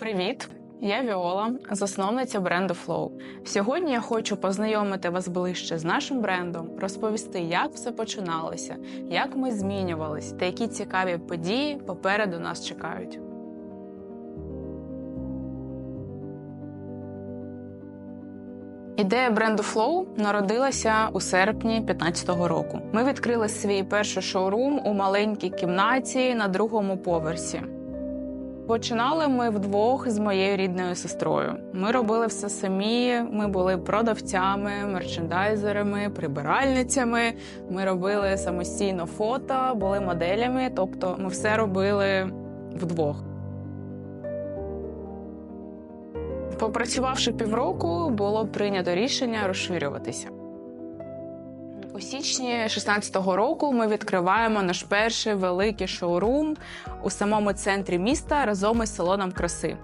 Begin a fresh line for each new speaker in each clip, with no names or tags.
Привіт! Я Віола, засновниця бренду Flow. Сьогодні я хочу познайомити вас ближче з нашим брендом, розповісти, як все починалося, як ми змінювались та які цікаві події попереду нас чекають. Ідея бренду Flow народилася у серпні 2015 року. Ми відкрили свій перший шоурум у маленькій кімнаті на другому поверсі. Починали ми вдвох з моєю рідною сестрою. Ми робили все самі. Ми були продавцями, мерчендайзерами, прибиральницями. Ми робили самостійно фото, були моделями. Тобто, ми все робили вдвох. Попрацювавши півроку, було прийнято рішення розширюватися. У січні 16-го року ми відкриваємо наш перший великий шоурум у самому центрі міста разом із салоном краси.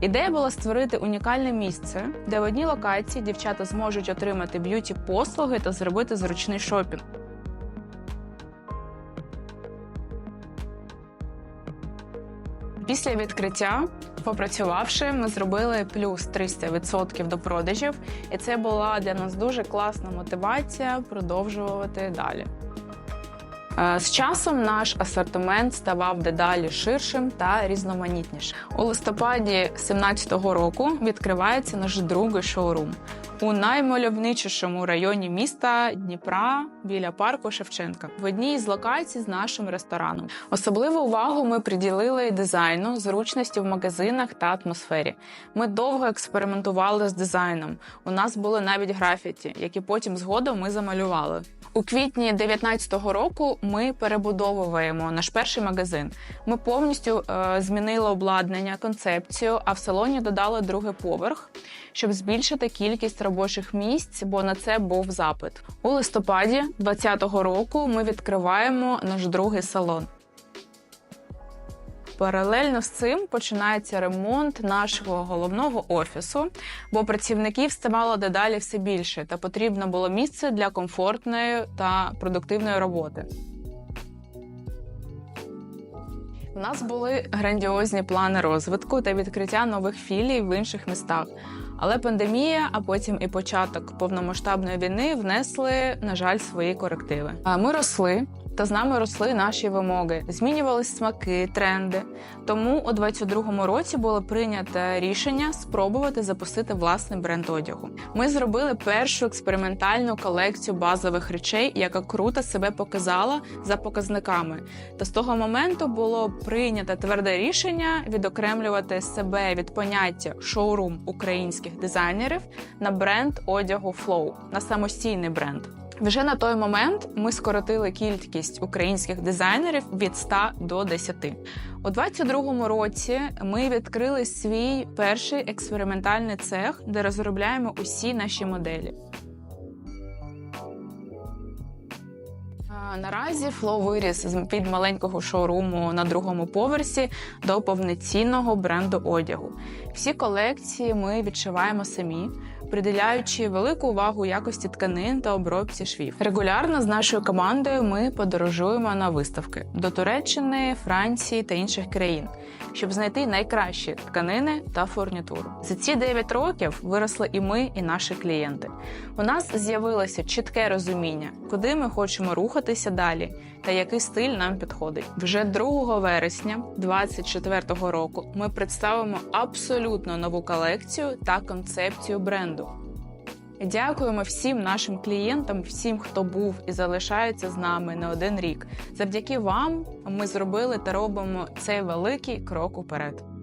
Ідея була створити унікальне місце, де в одній локації дівчата зможуть отримати б'юті послуги та зробити зручний шопінг. Після відкриття, попрацювавши, ми зробили плюс 300% до продажів, і це була для нас дуже класна мотивація продовжувати далі. Е, З часом наш асортимент ставав дедалі ширшим та різноманітнішим. У листопаді 2017 року відкривається наш другий шоурум у наймальовничішому районі міста Дніпра біля парку Шевченка в одній із локацій з нашим рестораном. Особливу увагу ми приділили дизайну, зручності в магазинах та атмосфері. Ми довго експериментували з дизайном. У нас були навіть графіті, які потім згодом ми замалювали. У квітні 2019 року ми перебудовуємо наш перший магазин. Ми повністю е, змінили обладнання, концепцію, а в салоні додали другий поверх, щоб збільшити кількість робочих місць, бо на це був запит. У листопаді 2020 року ми відкриваємо наш другий салон. Паралельно з цим починається ремонт нашого головного офісу, бо працівників ставало дедалі все більше, та потрібно було місце для комфортної та продуктивної роботи. У нас були грандіозні плани розвитку та відкриття нових філій в інших містах. Але пандемія, а потім і початок повномасштабної війни внесли, на жаль, свої корективи. А Ми росли, та з нами росли наші вимоги, змінювались смаки, тренди. Тому у 22-му році було прийнято рішення спробувати запустити власний бренд одягу. Ми зробили першу експериментальну колекцію базових речей, яка круто себе показала за показниками. Та з того моменту було прийнято тверде рішення відокремлювати себе від поняття шоурум українських дизайнерів на бренд одягу Flow, на самостійний бренд. Вже на той момент ми скоротили кількість українських дизайнерів від 100 до 10. У 22-му році ми відкрили свій перший експериментальний цех, де розробляємо усі наші моделі. Наразі Флоу виріс від маленького шоуруму на другому поверсі до повноцінного бренду одягу. Всі колекції ми відшиваємо самі, приділяючи велику увагу якості тканин та обробці швів. Регулярно з нашою командою ми подорожуємо на виставки до Туреччини, Франції та інших країн, щоб знайти найкращі тканини та фурнітуру. За ці 9 років виросли і ми, і наші клієнти. У нас з'явилося чітке розуміння, куди ми хочемо рухатися далі та який стиль нам підходить. Вже 2 вересня 2024 року ми представимо абсолютно нову колекцію та концепцію бренду. Дякуємо всім нашим клієнтам, всім, хто був і залишається з нами не один рік. Завдяки вам ми зробили та робимо цей великий крок уперед.